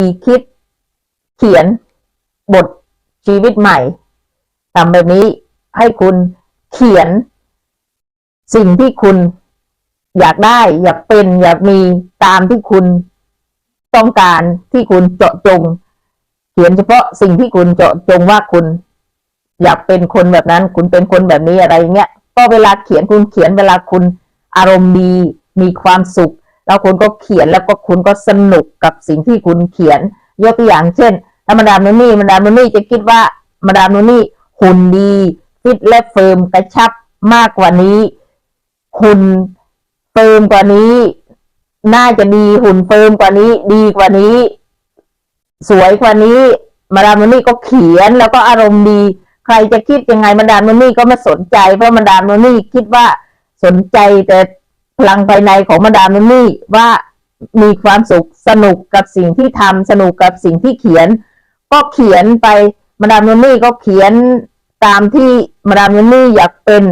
คิดเขียนบทชีวิตใหม่ทำแบบนี้ให้คุณเขียน สิ่งที่คุณอยากได้ อยากเป็น อยากมีตามที่คุณต้องการที่คุณเจาะจง เขียนเฉพาะสิ่งที่คุณเจาะจงว่าคุณ อยากเป็นคนแบบนั้น คุณเป็นคนแบบนี้อะไรเงี้ยก็เวลาเขียนคุณเขียนเวลาคุณอารมณ์ดี มีความสุข แล้วคุณก็เขียนแล้วก็คุณก็สนุกกับสิ่งที่คุณเขียน ยกตัวอย่างเช่นถ้ามาดามโนนี่มาดามโนนี่จะคิดว่ามาดามโนนี่หุ่นดีฟิตและเฟิร์มกระชับมากกว่านี้หุ่นเฟิร์มกว่านี้ น่าจะดีหุ่นเฟิร์มกว่านี้ ดีกว่านี้ สวยกว่านี้มาดามโนนี่ก็เขียนแล้วก็อารมณ์ดี ใครจะคิดยังไงมาดามโนนี่ก็ไม่สนใจ เพราะมาดามโนนี่คิดว่าสนใจแต่ พลังภายในของมาดามโนนี่ว่ามีความสุขสนุกกับสิ่งที่ทำสนุกกับสิ่งที่เขียน ก็เขียนไปมาดามโนนี่ก็เขียนตามที่มาดามโนนี่อยากเป็น